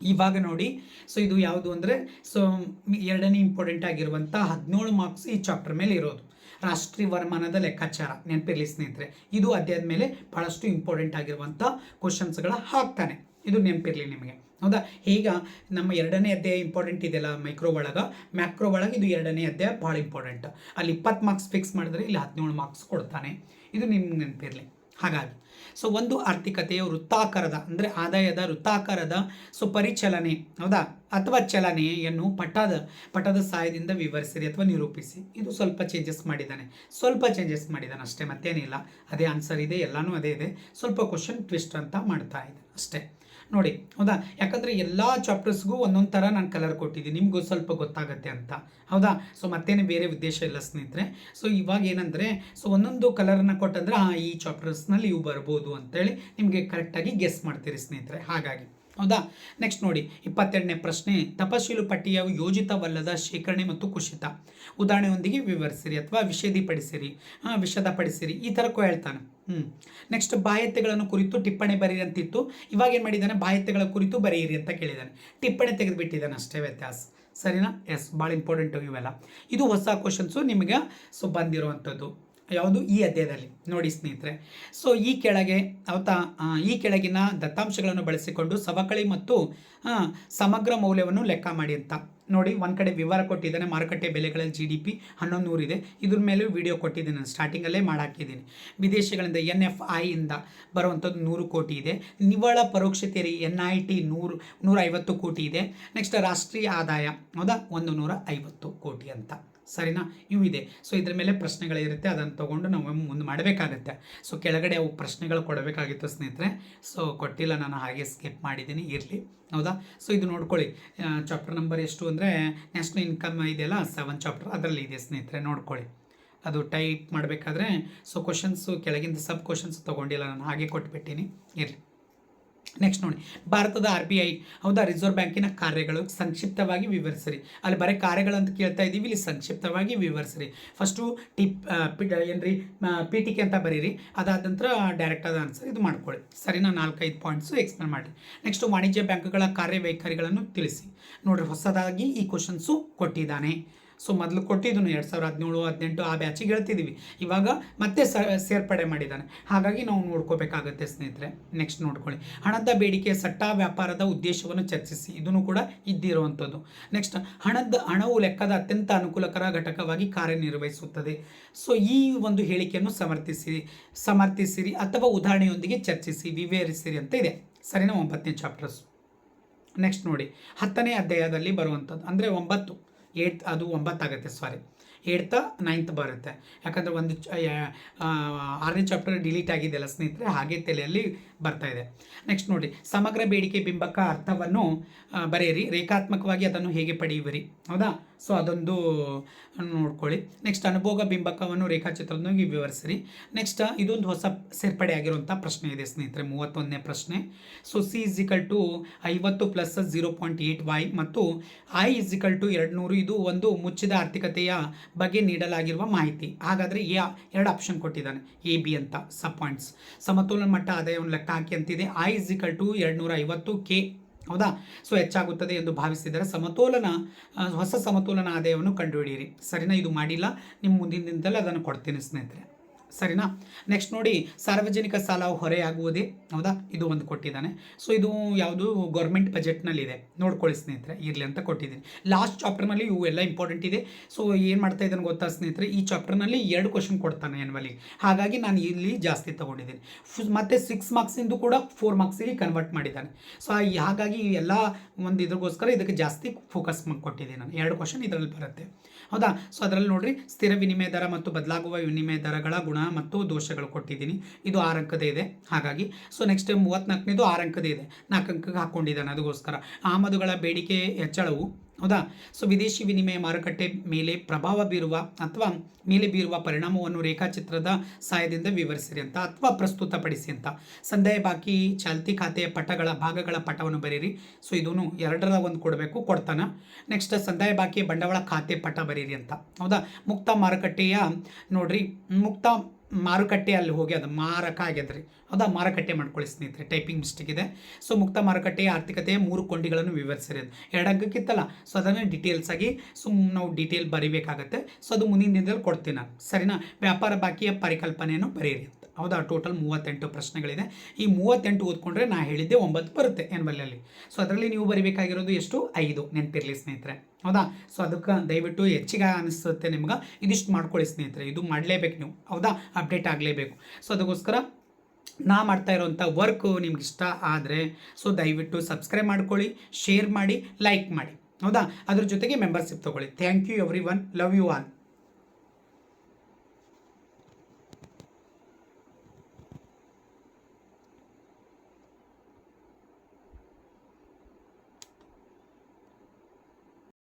ಇವಾಗ ನೋಡಿ. ಸೊ ಇದು ಯಾವುದು ಅಂದರೆ ಸೊ ಎರಡನೇ ಇಂಪಾರ್ಟೆಂಟ್ ಆಗಿರುವಂಥ ಹದಿನೇಳು ಮಾರ್ಕ್ಸ್ ಈ ಚಾಪ್ಟರ್ ಮೇಲೆ ಇರೋದು. ರಾಷ್ಟ್ರೀಯ ವರಮಾನದ ಲೆಕ್ಕಾಚಾರ. ನೆನಪಿರಲಿ ಸ್ನೇಹಿತರೆ, ಇದು ಅಧ್ಯಾಯದ ಮೇಲೆ ಭಾಳಷ್ಟು ಇಂಪಾರ್ಟೆಂಟ್ ಆಗಿರುವಂಥ ಕ್ವಶನ್ಸ್ಗಳ ಹಾಕ್ತಾನೆ. ಇದು ನೆನಪಿರಲಿ ನಿಮಗೆ. ಹೌದಾ? ಈಗ ನಮ್ಮ ಎರಡನೇ ಅಧ್ಯಾಯ ಇಂಪಾರ್ಟೆಂಟ್ ಇದೆಯಲ್ಲ ಮೈಕ್ರೋ ಒಳಗೆ. ಮ್ಯಾಕ್ರೋ ಒಳಗೆ ಇದು ಎರಡನೇ ಅಧ್ಯಾಯ ಭಾಳ ಇಂಪಾರ್ಟೆಂಟ್ ಅಲ್ಲಿ ಇಪ್ಪತ್ತು ಮಾರ್ಕ್ಸ್ ಫಿಕ್ಸ್ ಮಾಡಿದ್ರೆ ಇಲ್ಲಿ ಹದಿನೇಳು ಮಾರ್ಕ್ಸ್ ಕೊಡ್ತಾನೆ. ಇದು ನಿಮ್ಗೆ ನೆನಪಿರಲಿ. ಹಾಗಾಗಿ. ಸೊ ಒಂದು ಆರ್ಥಿಕತೆಯ ವೃತ್ತಾಕಾರದ, ಅಂದರೆ ಆದಾಯದ ವೃತ್ತಾಕಾರದ ಸೊ ಪರಿಚಲನೆ ಹೌದಾ? ಅಥವಾ ಚಲನೆಯನ್ನು ಪಟದ ಪಟದ ಸಹಾಯದಿಂದ ವಿವರಿಸಿರಿ ಅಥವಾ ನಿರೂಪಿಸಿ. ಇದು ಸ್ವಲ್ಪ ಚೇಂಜಸ್ ಮಾಡಿದ್ದಾನೆ. ಸ್ವಲ್ಪ ಚೇಂಜಸ್ ಮಾಡಿದ್ದಾನೆ ಅಷ್ಟೇ, ಮತ್ತೇನಿಲ್ಲ. ಅದೇ ಆನ್ಸರ್ ಇದೆ, ಎಲ್ಲನೂ ಅದೇ ಇದೆ. ಸ್ವಲ್ಪ ಕ್ವಶನ್ ಟ್ವಿಸ್ಟ್ ಅಂತ ಮಾಡ್ತಾ ಇದೆ ಅಷ್ಟೇ. ನೋಡಿ, ಹೌದಾ? ಯಾಕಂದರೆ ಎಲ್ಲ ಚಾಪ್ಟರ್ಸ್ಗೂ ಒಂದೊಂದು ಥರ ನಾನು ಕಲರ್ ಕೊಟ್ಟಿದ್ದೀನಿ. ನಿಮಗೂ ಸ್ವಲ್ಪ ಗೊತ್ತಾಗುತ್ತೆ ಅಂತ. ಹೌದಾ? ಸೊ ಮತ್ತೇನು ಬೇರೆ ಉದ್ದೇಶ ಇಲ್ಲ ಸ್ನೇಹಿತರೆ. ಸೊ ಇವಾಗ ಏನಂದರೆ ಸೊ ಒಂದೊಂದು ಕಲರನ್ನು ಕೊಟ್ಟಂದ್ರೆ ಈ ಚಾಪ್ಟರ್ಸ್ನಲ್ಲಿ ಇವು ಬರ್ಬೋದು ಅಂತೇಳಿ ನಿಮಗೆ ಕರೆಕ್ಟಾಗಿ ಗೆಸ್ ಮಾಡ್ತೀರಿ ಸ್ನೇಹಿತರೆ. ಹಾಗಾಗಿ. ಹೌದಾ? ನೆಕ್ಸ್ಟ್ ನೋಡಿ ಇಪ್ಪತ್ತೆರಡನೇ ಪ್ರಶ್ನೆ. ತಪಶೀಲು ಪಟ್ಟಿಯ ಯೋಜಿತವಲ್ಲದ ಶೇಖರಣೆ ಮತ್ತು ಕುಶಿತ. ಉದಾಹರಣೆಯೊಂದಿಗೆ ವಿವರಿಸಿರಿ ಅಥವಾ ವಿಷೇದಿಪಡಿಸಿರಿ. ಹಾಂ, ವಿಷದಪಡಿಸಿರಿ. ಈ ಥರಕ್ಕೂ ಹೇಳ್ತಾನೆ. ಹ್ಞೂ ನೆಕ್ಸ್ಟ್ ಬಾಹ್ಯತೆಗಳನ್ನು ಕುರಿತು ಟಿಪ್ಪಣಿ ಬರೀರಿ ಅಂತಿತ್ತು. ಇವಾಗ ಏನು ಮಾಡಿದ್ದಾನೆ? ಬಾಹ್ಯತೆಗಳ ಕುರಿತು ಬರೆಯಿರಿ ಅಂತ ಕೇಳಿದ್ದಾನೆ. ಟಿಪ್ಪಣಿ ತೆಗೆದುಬಿಟ್ಟಿದ್ದಾನೆ. ಅಷ್ಟೇ ವ್ಯತ್ಯಾಸ. ಸರಿನಾ? ಎಸ್ ಭಾಳ ಇಂಪಾರ್ಟೆಂಟು ಇವೆಲ್ಲ. ಇದು ಹೊಸ ಕ್ವಶನ್ಸು ನಿಮಗೆ ಸೊ ಬಂದಿರುವಂಥದ್ದು. ಯಾವುದು ಈ ಅಧ್ಯಾಯದಲ್ಲಿ ನೋಡಿ ಸ್ನೇಹಿತರೆ. ಸೊ ಈ ಕೆಳಗೆ ಅವತಾ ಈ ಕೆಳಗಿನ ದತ್ತಾಂಶಗಳನ್ನು ಬಳಸಿಕೊಂಡು ಸವಕಳಿ ಮತ್ತು ಸಮಗ್ರ ಮೌಲ್ಯವನ್ನು ಲೆಕ್ಕ ಮಾಡಿ ಅಂತ. ನೋಡಿ, ಒಂದು ಕಡೆ ವಿವರ ಕೊಟ್ಟಿದ್ದಾನೆ, ಮಾರುಕಟ್ಟೆ ಬೆಲೆಗಳಲ್ಲಿ ಜಿ ಡಿ ಪಿ ಹನ್ನೊಂದು ನೂರಿದೆ ಇದ್ರ ಮೇಲೆ ವಿಡಿಯೋ ಕೊಟ್ಟಿದ್ದೀನಿ ನಾನು ಸ್ಟಾರ್ಟಿಂಗಲ್ಲೇ ಮಾಡಾಕಿದ್ದೀನಿ. ವಿದೇಶಗಳಿಂದ ಎನ್ ಎಫ್ ಐಯಿಂದ ಬರುವಂಥದ್ದು ನೂರು ಕೋಟಿ ಇದೆ. ನಿವ್ವಳ ಪರೋಕ್ಷ ತೆರಿಗೆ ಎನ್ ಐ ಟಿ ನೂರು ನೂರ ಐವತ್ತು ಕೋಟಿ ಇದೆ. ನೆಕ್ಸ್ಟ್ ರಾಷ್ಟ್ರೀಯ ಆದಾಯ, ಹೌದಾ? ಒಂದು ನೂರ ಐವತ್ತು ಕೋಟಿ ಅಂತ. ಸರಿನಾ? ಇವು ಇದೆ. ಸೊ ಇದ್ರ ಮೇಲೆ ಪ್ರಶ್ನೆಗಳಿರುತ್ತೆ. ಅದನ್ನು ತೊಗೊಂಡು ನಾವು ಮುಂದೆ ಮಾಡಬೇಕಾಗತ್ತೆ. ಸೊ ಕೆಳಗಡೆ ಅವು ಪ್ರಶ್ನೆಗಳು ಕೊಡಬೇಕಾಗಿತ್ತು ಸ್ನೇಹಿತರೆ. ಸೊ ಕೊಟ್ಟಿಲ್ಲ ನಾನು, ಹಾಗೆ ಸ್ಕಿಪ್ ಮಾಡಿದ್ದೀನಿ. ಇರಲಿ. ಹೌದಾ? ಸೊ ಇದು ನೋಡ್ಕೊಳ್ಳಿ. ಚಾಪ್ಟರ್ ನಂಬರ್ ಎಷ್ಟು ಅಂದರೆ ನ್ಯಾಷನಲ್ ಇನ್ಕಮ್ ಇದೆಯಲ್ಲ ಸೆವೆನ್ ಚಾಪ್ಟರ್ ಅದರಲ್ಲಿ ಇದೆ ಸ್ನೇಹಿತರೆ. ನೋಡ್ಕೊಳ್ಳಿ. ಅದು ಟೈಪ್ ಮಾಡಬೇಕಾದ್ರೆ ಸೊ ಕ್ವಶನ್ಸು ಕೆಳಗಿಂದ ಸಬ್ ಕ್ವಶನ್ಸ್ ತೊಗೊಂಡಿಲ್ಲ ನಾನು, ಹಾಗೆ ಕೊಟ್ಬಿಟ್ಟಿನಿ. ಇರಲಿ. ನೆಕ್ಸ್ಟ್ ನೋಡಿ. ಭಾರತದ ಆರ್ ಬಿ ಐ ಹೌದಾ? ರಿಸರ್ವ್ ಬ್ಯಾಂಕಿನ ಕಾರ್ಯಗಳು ಸಂಕ್ಷಿಪ್ತವಾಗಿ ವಿವರಿಸಿರಿ. ಅಲ್ಲಿ ಬರೀ ಕಾರ್ಯಗಳಂತ ಕೇಳ್ತಾ ಇದ್ದೀವಿ, ಇಲ್ಲಿ ಸಂಕ್ಷಿಪ್ತವಾಗಿ ವಿವರಿಸಿರಿ. ಫಸ್ಟು ಟಿಪ್ ಏನ್ರಿ? ಪಿ ಟಿ ಕೆ ಅಂತ ಬರೀರಿ. ಅದಾದ ನಂತರ ಡೈರೆಕ್ಟ್ ಆದ ಆನ್ಸರ್ ಇದು ಮಾಡ್ಕೊಳ್ಳಿ. ಸರಿ ನಾನು ನಾಲ್ಕೈದು ಪಾಯಿಂಟ್ಸು ಎಕ್ಸ್ಪ್ಲೇನ್ ಮಾಡಿ ನೆಕ್ಸ್ಟ್ ವಾಣಿಜ್ಯ ಬ್ಯಾಂಕ್ಗಳ ಕಾರ್ಯವೈಖರಿಗಳನ್ನು ತಿಳಿಸಿ. ನೋಡಿರಿ, ಹೊಸದಾಗಿ ಈ ಕ್ವಶನ್ಸು ಕೊಟ್ಟಿದ್ದಾನೆ. ಸೊ ಮೊದಲು ಕೊಟ್ಟಿದ್ದು ಎರಡು ಸಾವಿರದ ಹದಿನೇಳು, ಹದಿನೆಂಟು ಆ ಬ್ಯಾಚಿಗೆ ಹೇಳ್ತಿದ್ದೀವಿ ಇವಾಗ ಮತ್ತೆ ಸೇರ್ಪಡೆ ಮಾಡಿದ್ದಾನೆ. ಹಾಗಾಗಿ ನಾವು ನೋಡ್ಕೋಬೇಕಾಗತ್ತೆ ಸ್ನೇಹಿತರೆ. ನೆಕ್ಸ್ಟ್ ನೋಡ್ಕೊಳ್ಳಿ. ಹಣದ ಬೇಡಿಕೆ, ಸಟ್ಟಾ ವ್ಯಾಪಾರದ ಉದ್ದೇಶವನ್ನು ಚರ್ಚಿಸಿ. ಇದನ್ನು ಕೂಡ ಇದ್ದಿರುವಂಥದ್ದು. ನೆಕ್ಸ್ಟ್ ಹಣದ, ಹಣವು ಲೆಕ್ಕದ ಅತ್ಯಂತ ಅನುಕೂಲಕರ ಘಟಕವಾಗಿ ಕಾರ್ಯನಿರ್ವಹಿಸುತ್ತದೆ. ಸೊ ಈ ಒಂದು ಹೇಳಿಕೆಯನ್ನು ಸಮರ್ಥಿಸಿರಿ ಸಮರ್ಥಿಸಿರಿ ಅಥವಾ ಉದಾಹರಣೆಯೊಂದಿಗೆ ಚರ್ಚಿಸಿ, ವಿವರಿಸಿರಿ ಅಂತ ಇದೆ. ಸರಿನಾ? ಒಂಬತ್ತನೇ ಚಾಪ್ಟರ್ಸ್ ನೆಕ್ಸ್ಟ್ ನೋಡಿ. ಹತ್ತನೇ ಅಧ್ಯಾಯದಲ್ಲಿ ಬರುವಂಥದ್ದು. ಅಂದರೆ ಒಂಬತ್ತು. ಏಟ್ ಅದು ಒಂಬತ್ತಾಗುತ್ತೆ ಸಾರಿ ಏಡ್ತ ನೈನ್ತ್ ಬರುತ್ತೆ. ಯಾಕಂದರೆ ಒಂದು ಆರನೇ ಚಾಪ್ಟರ್ ಡಿಲೀಟ್ ಆಗಿದೆಯಲ್ಲ ಸ್ನೇಹಿತರೆ, ಹಾಗೆ ತಲೆಯಲ್ಲಿ ಬರ್ತಾ ಇದೆ. ನೆಕ್ಸ್ಟ್ ನೋಡಿ, ಸಮಗ್ರ ಬೇಡಿಕೆ ಬಿಂಬಕ ಅರ್ಥವನ್ನು ಬರೆಯಿರಿ. ರೇಖಾತ್ಮಕವಾಗಿ ಅದನ್ನು ಹೇಗೆ ಪಡೆಯುವಿರಿ? ಹೌದಾ? ಸೊ ಅದೊಂದು ನೋಡ್ಕೊಳ್ಳಿ. ನೆಕ್ಸ್ಟ್ ಅನುಭೋಗ ಬಿಂಬಕವನ್ನು ರೇಖಾಚಿತ್ರದೊಂದಿಗೆ ವಿವರಿಸಿರಿ. ನೆಕ್ಸ್ಟ್ ಇದೊಂದು ಹೊಸ ಸೇರ್ಪಡೆ ಆಗಿರುವಂಥ ಪ್ರಶ್ನೆ ಇದೆ ಸ್ನೇಹಿತರೆ, ಮೂವತ್ತೊಂದನೇ ಪ್ರಶ್ನೆ. So C is equal to ಐವತ್ತು plus zero point eight Y ಮತ್ತು ಐ ಇಸಿಕಲ್ ಟು ಎರಡು ನೂರು ಇದು ಒಂದು ಮುಚ್ಚಿದ ಆರ್ಥಿಕತೆಯ ಬಗ್ಗೆ ನೀಡಲಾಗಿರುವ ಮಾಹಿತಿ. ಹಾಗಾದರೆ, ಎ, ಎರಡು ಆಪ್ಷನ್ ಕೊಟ್ಟಿದ್ದಾನೆ. ಎ, ಬಿ ಅಂತ ಸಬ್ ಪಾಯಿಂಟ್ಸ್ ಸಮತೋಲನ ಮಟ್ಟ ಆದಾಯವನ್ನು ಲೆಕ್ಕ ಹಾಕಿ ಅಂತಿದೆ. ಐ ಟು ಎರಡು ನೂರ ಐವತ್ತು ಕೆ ಹೌದಾ? ಸೊ ಹೆಚ್ಚಾಗುತ್ತದೆ ಎಂದು ಭಾವಿಸಿದರೆ ಸಮತೋಲನ ಹೊಸ ಸಮತೋಲನ ಆದಾಯವನ್ನು ಕಂಡುಹಿಡಿಯಿರಿ. ಸರಿನಾ? ಇದು ಮಾಡಿಲ್ಲ. ನಿಮ್ಮ ಮುಂದಿನ ದಿನದಲ್ಲಿ ಅದನ್ನು ಕೊಡ್ತೀನಿ ಸ್ನೇಹಿತರೆ. ಸರಿನಾ? ನೆಕ್ಸ್ಟ್ ನೋಡಿ, ಸಾರ್ವಜನಿಕ ಸಾಲ ಹೊರೆಯಾಗುವುದೇ? ಹೌದಾ? ಇದು ಒಂದು ಕೊಟ್ಟಿದ್ದಾನೆ. ಸೊ ಇದು ಯಾವುದು? ಗೌರ್ಮೆಂಟ್ ಬಜೆಟ್ನಲ್ಲಿದೆ ನೋಡ್ಕೊಳ್ಳಿ ಸ್ನೇಹಿತರೆ, ಇರಲಿ ಅಂತ ಕೊಟ್ಟಿದ್ದೀನಿ. ಲಾಸ್ಟ್ ಚಾಪ್ಟರ್ನಲ್ಲಿ ಇವು ಎಲ್ಲ ಇಂಪಾರ್ಟೆಂಟ್ ಇದೆ. ಸೊ ಏನು ಮಾಡ್ತಾ ಇದ್ದಾನೆ ಗೊತ್ತಾ ಸ್ನೇಹಿತರೆ? ಈ ಚಾಪ್ಟರ್ನಲ್ಲಿ ಎರಡು ಕ್ವಶನ್ ಕೊಡ್ತಾನೆ ಎನ್ವಲಿ ಹಾಗಾಗಿ ನಾನು ಇಲ್ಲಿ ಜಾಸ್ತಿ ತೊಗೊಂಡಿದ್ದೀನಿ. ಮತ್ತು ಸಿಕ್ಸ್ ಮಾರ್ಕ್ಸಿಂದು ಕೂಡ ಫೋರ್ ಮಾರ್ಕ್ಸಿಗೆ ಕನ್ವರ್ಟ್ ಮಾಡಿದ್ದಾನೆ. ಸೊ ಹಾಗಾಗಿ ಎಲ್ಲ ಒಂದು ಇದ್ರಗೋಸ್ಕರ ಇದಕ್ಕೆ ಜಾಸ್ತಿ ಫೋಕಸ್ ಕೊಟ್ಟಿದ್ದೀನಿ ನಾನು. ಎರಡು ಕ್ವಶನ್ ಇದರಲ್ಲಿ ಬರುತ್ತೆ. ಹೌದಾ? ಸೊ ಅದರಲ್ಲಿ ನೋಡಿರಿ, ಸ್ಥಿರ ವಿನಿಮಯ ದರ ಮತ್ತು ಬದಲಾಗುವ ವಿನಿಮಯ ದರಗಳ ಗುಣ ಮತ್ತು ದೋಷಗಳು ಕೊಟ್ಟಿದ್ದೀನಿ. ಇದು ಆರು ಇದೆ. ಹಾಗಾಗಿ ಸೊ ನೆಕ್ಸ್ಟ್ ಮೂವತ್ತ್ನಾಲ್ಕನೇದು ಆರು ಇದೆ. ನಾಲ್ಕು ಅಂಕಕ್ಕೆ ಹಾಕ್ಕೊಂಡಿದ್ದಾನೆ ಅದಕ್ಕೋಸ್ಕರ ಆಮದುಗಳ ಬೇಡಿಕೆ ಹೆಚ್ಚಳವು. ಹೌದಾ? ಸೊ ವಿದೇಶಿ ವಿನಿಮಯ ಮಾರುಕಟ್ಟೆ ಮೇಲೆ ಪ್ರಭಾವ ಬೀರುವ ಅಥವಾ ಮೇಲೆ ಬೀರುವ ಪರಿಣಾಮವನ್ನು ರೇಖಾಚಿತ್ರದ ಸಹಾಯದಿಂದ ವಿವರಿಸಿರಿ ಅಂತ ಅಥವಾ ಪ್ರಸ್ತುತಪಡಿಸಿ ಅಂತ. ಸಂದಾಯ ಬಾಕಿ, ಚಾಲ್ತಿ ಖಾತೆಯ ಪಟಗಳ ಭಾಗಗಳ ಪಟವನ್ನು ಬರೀರಿ. ಸೊ ಇದನ್ನು ಎರಡರ ಒಂದು ಕೊಡಬೇಕು, ಕೊಡ್ತಾನೆ. ನೆಕ್ಸ್ಟ್ ಸಂದಾಯ ಬಾಕಿ ಬಂಡವಾಳ ಖಾತೆ ಪಟ ಬರೀರಿ ಅಂತ. ಹೌದಾ? ಮುಕ್ತ ಮಾರುಕಟ್ಟೆಯ ನೋಡ್ರಿ, ಮುಕ್ತ ಮಾರುಕಟ್ಟೆ ಅಲ್ಲಿ ಹೋಗಿ ಅದು ಮಾರಕ ಆಗ್ಯದ್ರಿ. ಅದು ಮಾರುಕಟ್ಟೆ ಮಾಡ್ಕೊಳ್ಳಿ ಸ್ನೇಹಿತರೆ ಟೈಪಿಂಗ್ ಮಿಸ್ಟೇಕ್ ಇದೆ. ಸೊ ಮುಕ್ತ ಮಾರುಕಟ್ಟೆಯ ಆರ್ಥಿಕತೆಯ ಮೂರು ಕೊಂಡಿಗಳನ್ನು ವಿವರಿಸಿರಿ ಅದು ಎರಡು ಅಂಕಕ್ಕಿತ್ತಲ್ಲ ಸೊ ಅದನ್ನು ಡೀಟೇಲ್ಸ್ ಆಗಿ ಸೊ ನಾವು ಡೀಟೇಲ್ ಬರಿಬೇಕಾಗತ್ತೆ. ಸೊ ಅದು ಮುಂದಿನ ದಿನದಲ್ಲಿ ಕೊಡ್ತೀನಿ ನಾನು. ಸರಿನಾ? ವ್ಯಾಪಾರ ಬಾಕಿಯ ಪರಿಕಲ್ಪನೆಯನ್ನು ಬರೀರಿ ಹೌದಾ? ಟೋಟಲ್ ಮೂವತ್ತೆಂಟು ಪ್ರಶ್ನೆಗಳಿದೆ. ಈ ಮೂವತ್ತೆಂಟು ಓದ್ಕೊಂಡ್ರೆ ನಾ ಹೇಳಿದ್ದೆ ಒಂಬತ್ತು ಬರುತ್ತೆ ಎನ್ವಲ್ಲಲ್ಲಿ ಸೊ ಅದರಲ್ಲಿ ನೀವು ಬರಿಬೇಕಾಗಿರೋದು ಎಷ್ಟು? ಐದು. ನೆನಪಿರಲಿ ಸ್ನೇಹಿತರೆ. ಹೌದಾ? ಸೊ ಅದಕ್ಕೆ ದಯವಿಟ್ಟು ಹೆಚ್ಚಿಗೆ ಅನಿಸುತ್ತೆ ನಿಮ್ಗೆ. ಇದಿಷ್ಟು ಮಾಡ್ಕೊಳ್ಳಿ ಸ್ನೇಹಿತರೆ. ಇದು ಮಾಡಲೇಬೇಕು ನೀವು. ಹೌದಾ? ಅಪ್ಡೇಟ್ ಆಗಲೇಬೇಕು. ಸೊ ಅದಕ್ಕೋಸ್ಕರ ನಾ ಮಾಡ್ತಾ ಇರೋವಂಥ ವರ್ಕು ನಿಮ್ಗೆ ಇಷ್ಟ ಆದರೆ ಸೊ ದಯವಿಟ್ಟು ಸಬ್ಸ್ಕ್ರೈಬ್ ಮಾಡ್ಕೊಳ್ಳಿ ಶೇರ್ ಮಾಡಿ ಲೈಕ್ ಮಾಡಿ. ಹೌದಾ? ಅದ್ರ ಜೊತೆಗೆ ಮೆಂಬರ್ಶಿಪ್ ತೊಗೊಳ್ಳಿ. Thank you everyone love you all